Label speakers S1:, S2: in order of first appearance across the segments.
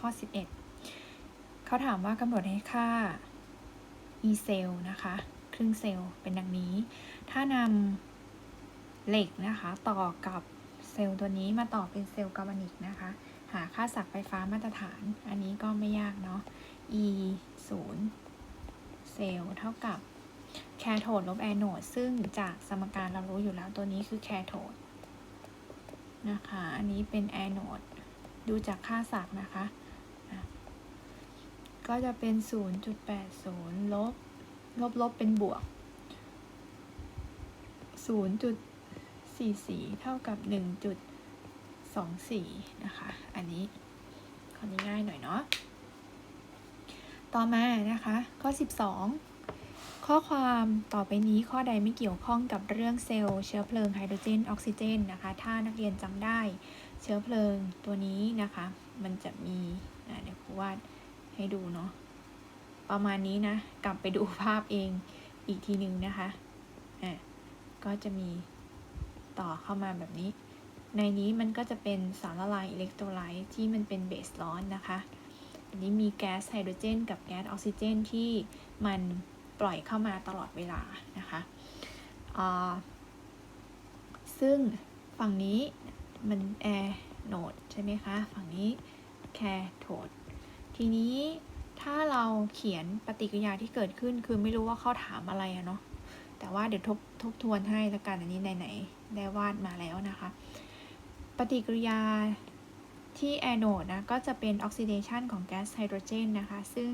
S1: ข้อ 11 เขาถามว่ากำหนดให้ค่า e เซลนะคะ ครึ่งเซลล์เป็นดังนี้ ถ้านำเหล็กนะคะ ต่อกับเซลล์ตัวนี้มาต่อเป็นเซลล์กาบานิกนะคะ หาค่าศักย์ไฟฟ้ามาตรฐาน อันนี้ก็ไม่ยากเนาะ e 0เซลล์เท่ากับแคโทดลบแอนโนดซึ่งจากสมการเรารู้อยู่แล้วตัวนี้คือแคโทดนะคะ อันนี้เป็นแอนโนด ดูจากค่าศักย์นะคะอะก็จะเป็น 0.80 ลบ ลบลบเป็นบวก 0.44 เท่ากับ 1.24 นะคะ อันนี้ข้อนี้ง่ายหน่อยเนาะ ต่อมานะคะ ข้อ 12ข้อความต่อไปนี้ข้อใดไม่เกี่ยวข้องกับเรื่องเซลล์เชื้อเพลิงไฮโดรเจนออกซิเจนนะคะ ถ้านักเรียนจำได้ เชื้อเพลิงตัวนี้นะคะ มันจะมีะเดี๋ยวครูวาดให้ดูเนาะประมาณนี้นะ กลับไปดูภาพเองอีกทีหนึ่งนะคะอะก็จะมีต่อเข้ามาแบบนี้ ในนี้มันก็จะเป็นสารละลายอิเล็กโทรไลต์ที่มันเป็นเบสร้อนนะคะอันนี้มีแก๊สไฮโดรเจน กับแก๊สออกซิเจนที่มันปล่อยเข้ามาตลอดเวลานะคะอ่าซึ่งฝั่งนี้ มันแอร์โนดใช่ไหมคะ ฝั่งนี้แคโทดทีนี้ถ้าเราเขียนปฏิกิริยาที่เกิดขึ้นคือไม่รู้ว่าเขาถามอะไรอะเนาะแต่ว่าเดี๋ยวทบทบทวนให้ละกันอันนี้ไหนๆได้วาดมาแล้วนะคะ ปฏิกิริยาที่แอนโนดนะก็จะเป็นออกซิเดชันของแก๊สไฮโดรเจนนะคะ ซึ่ง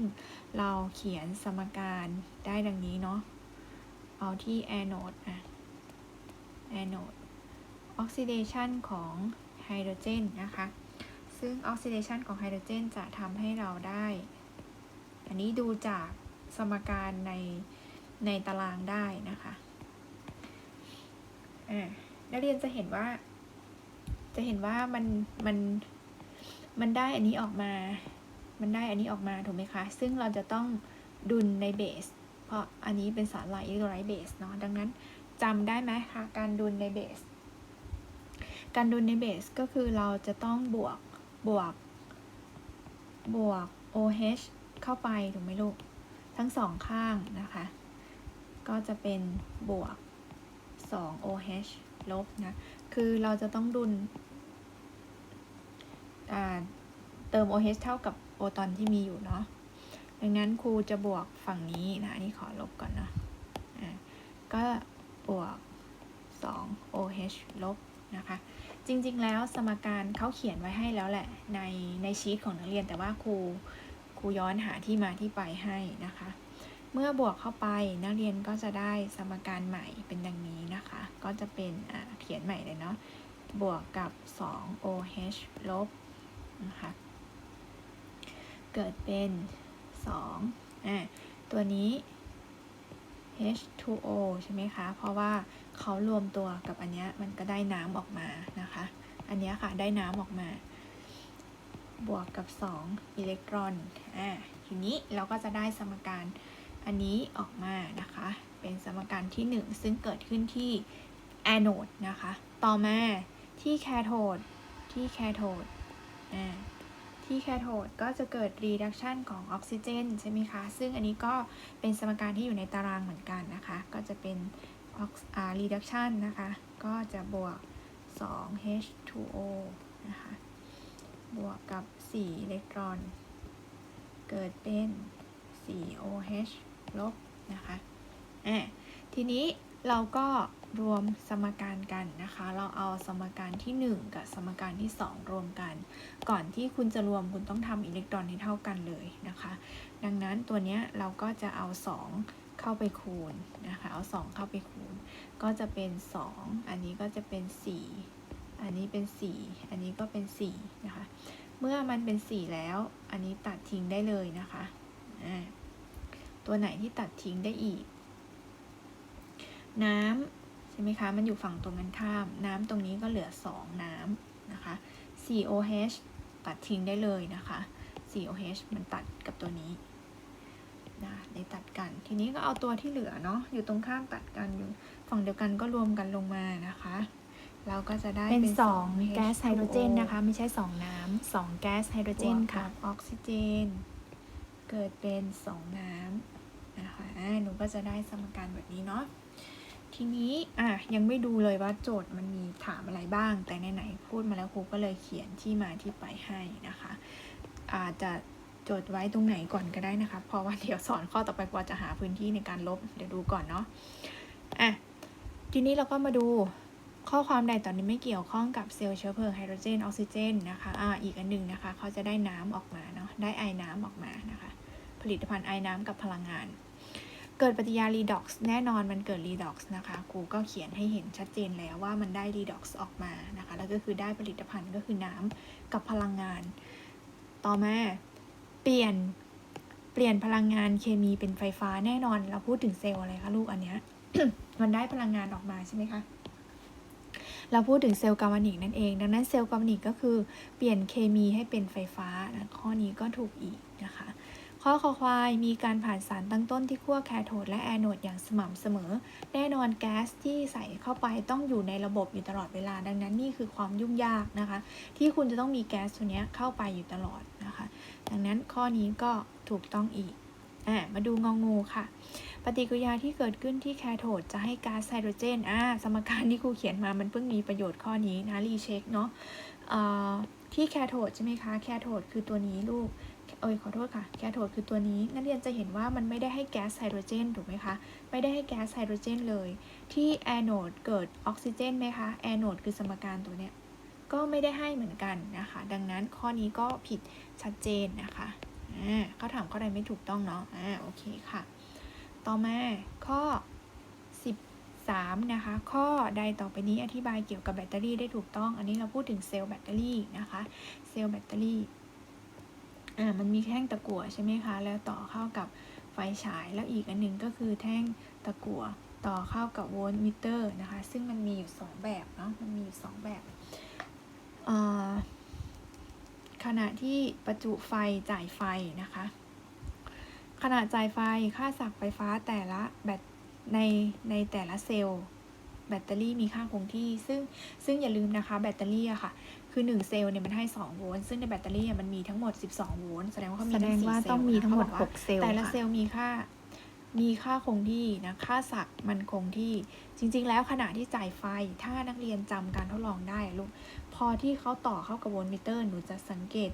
S1: เราเขียนสมการได้ดังนี้เนาะเอาที่แอนโนดอะแอนโนด ออกซิเดชันของไฮโดรเจนนะคะ ซึ่งออกซิเดชันของไฮโดรเจนจะทำให้เราได้ อันนี้ดูจากสมการในในตารางได้นะคะนักเรียนจะเห็นว่า จะเห็นว่ามันมันมันได้อันนี้ออกมา มันได้อันนี้ออกมาถูกไหมคะ ซึ่งเราจะต้องดุลในเบส เพราะอันนี้เป็นสารไหลอิเล็กโทรไลต์เบสเนาะ ดังนั้นจำได้ไหมคะ การดุลในเบส การดุลในเบสก็คือเราจะต้องบวกบวก บวก OH เข้าไปถูกไหมลูก ทั้งสองข้างนะคะ ก็จะเป็นบวก 2 OH ลบนะ คือเราจะต้องดุลเติม OH เท่ากับโปรตอนที่มีอยู่เนาะ ดังนั้นครูจะบวกฝั่งนี้นะนี่ขอลบก่อนนะอ่าก็บวก 2 OH ลบ นะคะ จริงๆ แล้วสมการเขาเขียนไว้ให้แล้วแหละในในชีตของนักเรียน แต่ว่าครูครูย้อนหาที่มาที่ไปให้นะคะ เมื่อบวกเข้าไปนักเรียนก็จะได้สมการใหม่เป็นดังนี้นะคะ ก็จะเป็นอ่าเขียนใหม่เลยเนาะบวกกับ 2 OH ลบนะคะเกิดเป็น2อ่าตัวนี้ H2O ใช่ไหมคะ เพราะว่า เขารวมตัวกับอันเนี้ยมันก็ได้น้ำออกมานะคะ อันเนี้ยค่ะได้น้ำออกมา บวกกับ 2 อิเล็กตรอน อ่า ทีนี้เราก็จะได้สมการอันนี้ออกมานะคะ เป็นสมการที่ 1 ซึ่งเกิดขึ้นที่แอนโนดนะคะ ต่อมาที่แคโทด ที่แคโทด อ่าที่แคโทดก็จะเกิด reduction ของออกซิเจนใช่ไหมคะ ซึ่งอันนี้ก็เป็นสมการที่อยู่ในตารางเหมือนกันนะคะ ก็จะเป็น reduction นะคะ ก็จะบวก 2 H2O นะคะ บวกกับ 4 อิเล็กตรอน เกิดเป็น 4 OH ลบนะคะอะทีนี้เราก็รวมสมการกันนะคะ เราเอาสมการที่ 1 กับสมการที่ 2 รวมกัน ก่อนที่คุณจะรวมคุณต้องทำอิเล็กตรอนให้เท่ากันเลยนะคะ ดังนั้นตัวเนี้ยเราก็จะเอา 2 เข้าไปคูณนะคะ เอา 2 เข้าไปคูณ ก็จะเป็น 2 อันนี้ก็จะเป็น 4 อันนี้เป็น 4 อันนี้ก็เป็น 4 นะคะ เมื่อมันเป็น 4 แล้ว อันนี้ตัดทิ้งได้เลยนะคะ ตัวไหนที่ตัดทิ้งได้อีก น้ำใช่ไหมคะ มันอยู่ฝั่งตรงกันข้าม น้ำตรงนี้ก็เหลือ 2 น้ำนะคะ 4OH ตัดทิ้งได้เลยนะคะ 4OH มันตัดกับตัวนี้ นะได้ตัดกัน ทีนี้ก็เอาตัวที่เหลือเนาะอยู่ตรงข้ามตัดกันอยู่ฝั่งเดียวกันก็รวมกันลงมานะคะ เราก็จะได้
S2: เป็นสอง
S1: 2
S2: แก๊สไฮโดรเจนนะคะ ไม่ใช่สองน้ำสองแก๊สไฮโดรเจนค่ะ
S1: บวกกับออกซิเจน เกิดเป็นสองน้ำนะคะอ่าหนูก็จะได้สมการแบบนี้เนาะทีนี้อะยังไม่ดูเลยว่าโจทย์มันมีถามอะไรบ้าง แต่ไหนๆพูดมาแล้วครูก็เลยเขียนที่มาที่ไปให้นะคะอาจจะ จดไว้ตรงไหนก่อนก็ได้นะคะ เพราะว่าเดี๋ยวสอนข้อต่อไปกว่าจะหาพื้นที่ในการลบ เดี๋ยวดูก่อนเนาะ อะ ทีนี้เราก็มาดูข้อความใดตอนนี้ไม่เกี่ยวข้องกับเซลล์เชื้อเพลิงไฮโดรเจนออกซิเจนนะคะ อ่า อีกอันหนึ่งนะคะ เขาจะได้น้ำออกมาเนาะ ได้ไอน้ำออกมานะคะ ผลิตภัณฑ์ไอน้ำกับพลังงาน เกิดปฏิกิริยา redox แน่นอนมันเกิด redox นะคะครูก็เขียนให้เห็นชัดเจนแล้วว่ามันได้ redox ออกมานะคะ แล้วก็คือได้ผลิตภัณฑ์ก็คือน้ำกับพลังงาน ต่อมา เปลี่ยนเปลี่ยนพลังงานเคมีเป็นไฟฟ้าแน่นอน เราพูดถึงเซลล์อะไรคะลูกอันเนี้ยมันได้พลังงานออกมาใช่ไหมคะเราพูดถึงเซลล์กาวานิกนั่นเอง ดังนั้นเซลล์กาวานิกก็คือเปลี่ยนเคมีให้เป็นไฟฟ้านะข้อนี้ก็ถูกอีกนะคะ ข้อคอควายมีการผ่านสารตั้งต้นที่ขั้วแคโทดและแอนโดอย่างสม่ำเสมอ แน่นอนแก๊สที่ใส่เข้าไปต้องอยู่ในระบบอยู่ตลอดเวลา ดังนั้นนี่คือความยุ่งยากนะคะ ที่คุณจะต้องมีแก๊สตัวนี้เข้าไปอยู่ตลอดนะคะ ดังนั้นข้อนี้ก็ถูกต้องอีกอ่ามาดูงองงูค่ะ ปฏิกิริยาที่เกิดขึ้นที่แคโทดจะให้ก๊าซไฮโดรเจนอ่าสมการที่ครูเขียนมามันเพิ่งมีประโยชน์ข้อนี้นะรีเช็คเนาะที่แคโทดใช่ไหมคะ แคโทดคือตัวนี้ลูก เอ้ยขอโทษค่ะแคโทดคือตัวนี้ นักเรียนจะเห็นว่ามันไม่ได้ให้แก๊สไฮโดรเจนถูกไหมคะ ไม่ได้ให้แก๊สไฮโดรเจนเลย ที่แอนโนดเกิดออกซิเจนไหมคะ แอนโนดคือสมการตัวเนี้ย ก็ไม่ได้ให้เหมือนกันนะคะ ดังนั้นข้อนี้ก็ผิดชัดเจนนะคะอ่าเขาถามข้อใดไม่ถูกต้องเนาะ อ่า โอเคค่ะ ต่อมาข้อ 13 นะคะ ข้อใดต่อไปนี้อธิบายเกี่ยวกับแบตเตอรี่ได้ถูกต้อง อันนี้เราพูดถึงเซลล์แบตเตอรี่นะคะ เซลล์แบตเตอรี่ อ่ามันมีแท่งตะกั่วใช่ไหมคะ แล้วต่อเข้ากับไฟฉาย แล้วอีกอันหนึ่งก็คือแท่งตะกั่วต่อเข้ากับโวลต์มิเตอร์นะคะ ซึ่งมันมีอยู่ 2 แบบเนาะ มันมีอยู่ 2 แบบขณะที่ประจุไฟจ่ายไฟนะคะ ขณะจ่ายไฟค่าสักไฟฟ้าแต่ละแบตในในแต่ละเซลล์แบตเตอรี่มีค่าคงที่ ซึ่งซึ่งอย่าลืมนะคะแบตเตอรี่อะค่ะ คือ 1 เซลล์เนี่ยมันให้ 2 โวลต์ซึ่งในแบตเตอรี่อะมันมีทั้งหมด 12 โวลต์แสดงว่าเขามี
S2: แสด
S1: ทั้
S2: ง
S1: ง4
S2: ว่า
S1: เซลล์
S2: ต้องมีทั้งหมด
S1: นะเขาบอกว่า
S2: 6เซลล์
S1: แต่ละ
S2: ค่ะ
S1: เซลล์มีค่ามีค่าคงที่นะค่าสักมันคงที่จริง ๆ แล้วขณะที่จ่ายไฟถ้านักเรียนจำการทดลองได้อะลูกพอที่เขาต่อเข้ากับโวลต์มิเตอร์หนูจะสังเกต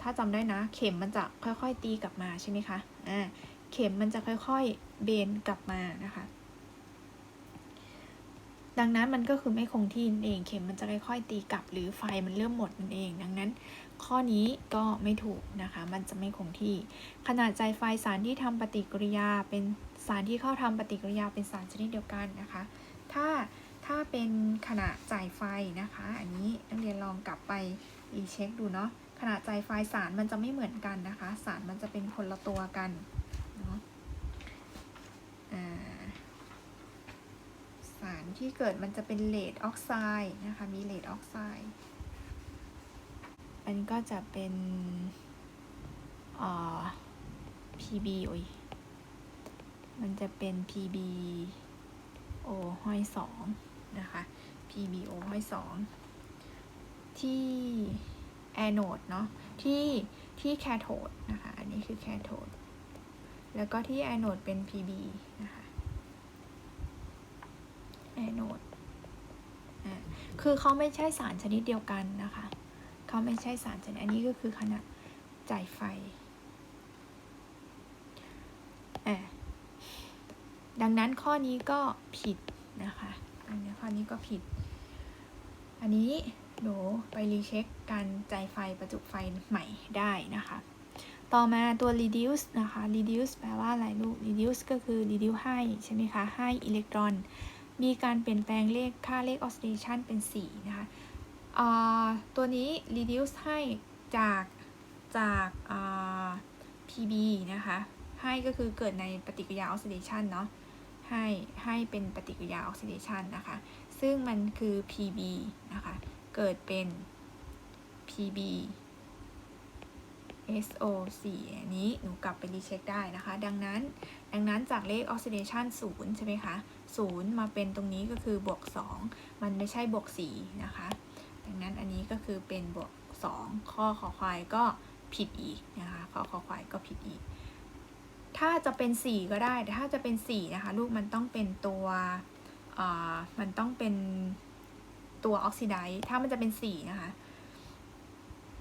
S1: ถ้าจำได้นะ เข็มมันจะค่อยๆตีกลับมาใช่ไหมคะอ่าเข็มมันจะค่อยๆเบนกลับมานะคะ ดังนั้นมันก็คือไม่คงที่นั่นเองเข็มมันจะค่อยๆตีกลับ หรือไฟมันเริ่มหมดนั่นเอง ดังนั้น ข้อนี้ก็ไม่ถูกนะคะ มันจะไม่คงที่ ขนาดใจไฟสารที่ทำปฏิกิริยา เป็นสารที่เข้าทำปฏิกิริยาเป็นสารชนิดเดียวกันนะคะ ถ้าถ้าเป็นขณะจ่ายไฟนะคะ อันนี้นักเรียนลองกลับไปรีเช็คดูเนาะขณะจ่ายไฟสารมันจะไม่เหมือนกันนะคะ สารมันจะเป็นคนละตัวกันเนาะอ่าสารที่เกิดมันจะเป็นเลดออกไซด์นะคะ มีเลดออกไซด์อันก็จะเป็นอ่า PB โอ้ยมันจะเป็น PB O ห้อยสองนะคะ PBO ห้อยสองที่แอนโดเนาะที่ที่แคโทดนะคะ อันนี้คือแคโทดแล้วก็ที่แอนโดเป็น PB นะคะ แอนโดอ่าคือเขาไม่ใช่สารชนิดเดียวกันนะคะ เขาไม่ใช่สารชนิด อันนี้ก็คือขนาดจ่ายไฟ ดังนั้นข้อนี้ก็ผิดนะคะอันนี้ข้อนี้ก็ผิด อันนี้หนูไปรีเช็คการจ่ายไฟประจุไฟใหม่ได้นะคะ ต่อมาตัว reduce นะคะ reduce แปลว่าอะไรลูก reduce ก็คือ reduce ให้ใช่ไหมคะ ให้อิเล็กตรอน มีการเปลี่ยนแปลงเลขค่าเลข oxidation เป็น 4 นะคะตัวนี้ reduce ให้จากจาก PB นะคะ ให้ก็คือเกิดในปฏิกิริยา oxidation เนาะ ให้ให้เป็นปฏิกิริยา oxidation นะคะ ซึ่งมันคือ PB นะคะ เกิดเป็น PB SO4 อันนี้หนูกลับไปรีเช็คได้นะคะ ดังนั้น ดังนั้นจากเลข oxidation 0 ใช่ไหมคะ 0 มาเป็นตรงนี้ก็คือบวก 2 มันไม่ใช่บวก4นะคะ ดังนั้นอันนี้ก็คือเป็นบวก 2 ข้อขอควายก็ผิดอีกนะคะข้อขอควายก็ผิดอีก ถ้าจะเป็น 4 ก็ได้แต่ถ้าจะเป็น4นะคะลูกมันต้องเป็นตัวมันต้องเป็นตัวออกซิไดซ์ถ้ามันจะเป็น4นะคะ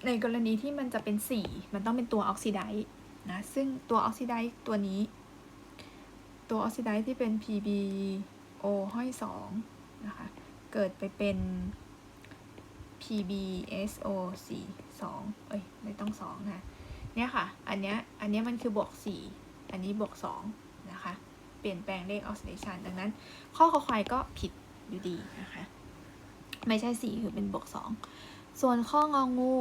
S1: ในกรณีที่มันจะเป็น 4 มันต้องเป็นตัวออกซิไดซ์นะซึ่งตัวออกซิไดซ์ตัวนี้ ตัวออกซิไดซ์ที่เป็น PbO ห้อย2นะคะ เกิดไปเป็น PbSO 4 2เอ้ย ไม่ต้อง 2 นะเนี่ยค่ะ อันเนี้ย อันเนี้ยมันคือบวก 4 อันนี้บวก 2 นะคะ เปลี่ยนแปลงเลขออกซิเดชันดังนั้น ข้อขอควายก็ผิดอยู่ดีนะคะ ไม่ใช่ 4 คือเป็นบวก 2 ส่วนข้ององู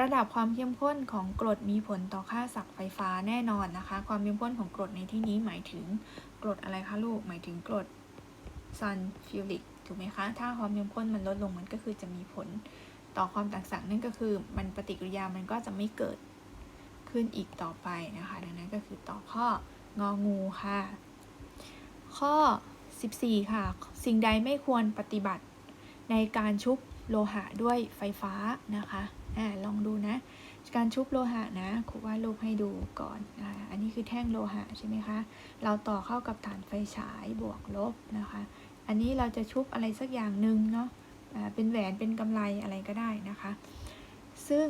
S1: ระดับความเข้มข้นของกรดมีผลต่อค่าศักย์ไฟฟ้าแน่นอนนะคะ ความเข้มข้นของกรดในที่นี้หมายถึงกรดอะไรคะลูก หมายถึงกรดซัลฟิวริกถูกไหมคะ ถ้าความเข้มข้นมันลดลงมันก็คือจะมีผลต่อความต่างนั่นก็คือมันปฏิกิริยามันก็จะไม่เกิดขึ้นอีกต่อไปนะคะ ดังนั้นก็คือตอบข้ององูค่ะ ข้อ 14 ค่ะ สิ่งใดไม่ควรปฏิบัติในการชุบโลหะด้วยไฟฟ้านะคะ อ่าลองดูนะ การชุบโลหะนะครูวาดรูปให้ดูก่อนนะคะอันนี้คือแท่งโลหะใช่ไหมคะ เราต่อเข้ากับฐานไฟฉายบวกลบนะคะ อันนี้เราจะชุบอะไรสักอย่างหนึ่งเนาะอ่าเป็นแหวนเป็นกำไรอะไรก็ได้นะคะ ซึ่ง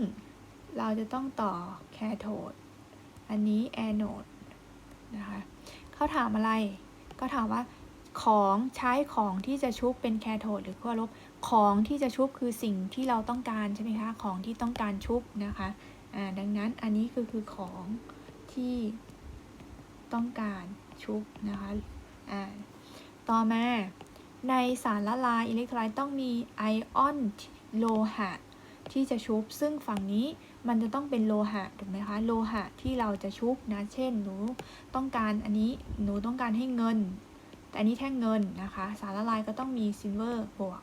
S1: เราจะต้องต่อแคโทดอันนี้แอนโนดนะคะเขาถามอะไร ก็ถามว่า ของใช้ของที่จะชุบเป็นแคโทดหรือขั้วลบ ของที่จะชุบคือสิ่งที่เราต้องการใช่ไหมคะ ของที่ต้องการชุบนะคะอ่าดังนั้นอันนี้คือคือของที่ต้องการชุบนะคะอ่าต่อมาในสารละลายอิเล็กโทรไลต์ต้องมีไอออนโลหะที่จะชุบ ซึ่งฝั่งนี้มันจะต้องเป็นโลหะถูกไหมคะ โลหะที่เราจะชุบนะ เช่น หนูต้องการอันนี้ หนูต้องการให้เงิน แต่อันนี้แท่งเงินนะคะ สารละลายก็ต้องมีซิลเวอร์บวก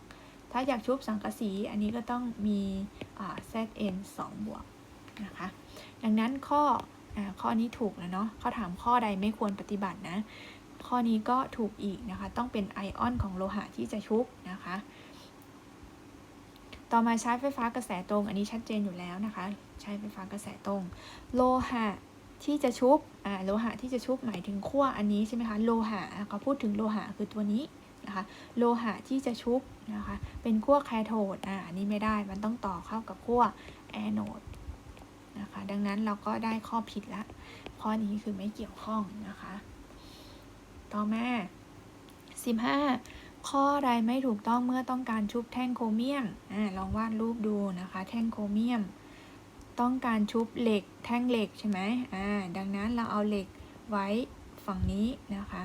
S1: ถ้าอยากชุบสังกะสี อันนี้ก็ต้องมีเซทเอ่า ZN 2บวกนะคะ ดังนั้นข้ออข้อนี้ถูกแล้วเนาะเขาถามข้อใดไม่ควรปฏิบัตินะ ข้อนี้ก็ถูกอีกนะคะ ต้องเป็นไอออนของโลหะที่จะชุบนะคะ ต่อมาใช้ไฟฟ้ากระแสตรง อันนี้ชัดเจนอยู่แล้วนะคะ ใช้ไฟฟ้ากระแสตรง โลหะ ที่จะชุบอ่าโลหะที่จะชุบหมายถึงขั้วอันนี้ใช่ไหมคะโลหะเขาพูดถึงโลหะคือตัวนี้นะคะโลหะที่จะชุบนะคะเป็นขั้วแคโทดอ่าอันนี้ไม่ได้มันต้องต่อเข้ากับขั้วแอนโนดนะคะดังนั้นเราก็ได้ข้อผิดละข้อนี้คือไม่เกี่ยวข้องนะคะ ต่อมา15 ข้อใดไม่ถูกต้องเมื่อต้องการชุบแท่งโครเมียมอ่าลองวาดรูปดูนะคะ แท่งโครเมียม ต้องการชุบเหล็กแท่งเหล็กใช่ไหมอ่า ดังนั้นเราเอาเหล็กไว้ฝั่งนี้นะคะ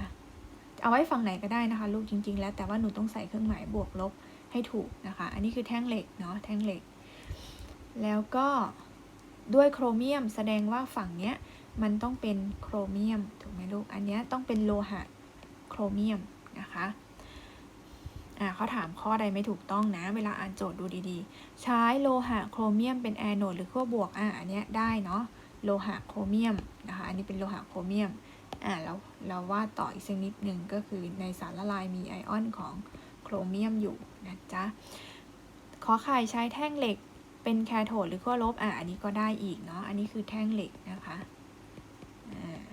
S1: เอาไว้ฝั่งไหนก็ได้นะคะ ลูกจริง ๆ แล้วแต่ว่าหนูต้องใส่เครื่องหมายบวกลบให้ถูกนะคะ อันนี้คือแท่งเหล็กเนาะ แท่งเหล็ก แล้วก็ด้วยโครเมียมแสดงว่าฝั่งเนี้ยมันต้องเป็นโครเมียมถูกไหมลูก อันเนี้ยต้องเป็นโลหะโครเมียมนะคะ อ่าเขาถามข้อใดไม่ถูกต้องนะ เวลาอ่านโจทย์ดูดีๆ ใช้โลหะโครเมียมเป็นแอโนดหรือขั้วบวกอ่าอันเนี้ยได้เนาะโลหะโครเมียมนะคะอันนี้เป็นโลหะโครเมียมอ่าแล้วเราวาดต่ออีกสักนิดหนึ่งก็คือในสารละลายมีไอออนของโครเมียมอยู่นะจ๊ะขอไข่ใช้แท่งเหล็กเป็นแคโทดหรือขั้วลบอ่าอันนี้ก็ได้อีกเนาะอันนี้คือแท่งเหล็กนะคะอ่า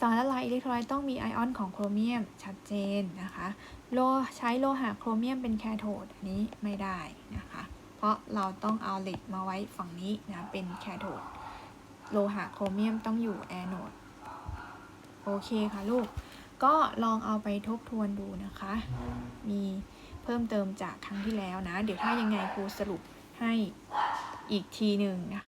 S1: สารละลายอิเล็กโทรไลต์ต้องมีไอออนของโครเมียมชัดเจนนะคะโลใช้โลหะโครเมียมเป็นแคโทดอันนี้ไม่ได้นะคะ เพราะเราต้องเอาเหล็กมาไว้ฝั่งนี้นะเป็นแคโทดโลหะโครเมียมต้องอยู่แอนโนดโอเคค่ะลูก ก็ลองเอาไปทบทวนดูนะคะ มีเพิ่มเติมจากครั้งที่แล้วนะ เดี๋ยวถ้ายังไงครูสรุปให้อีกทีหนึ่งนะคะ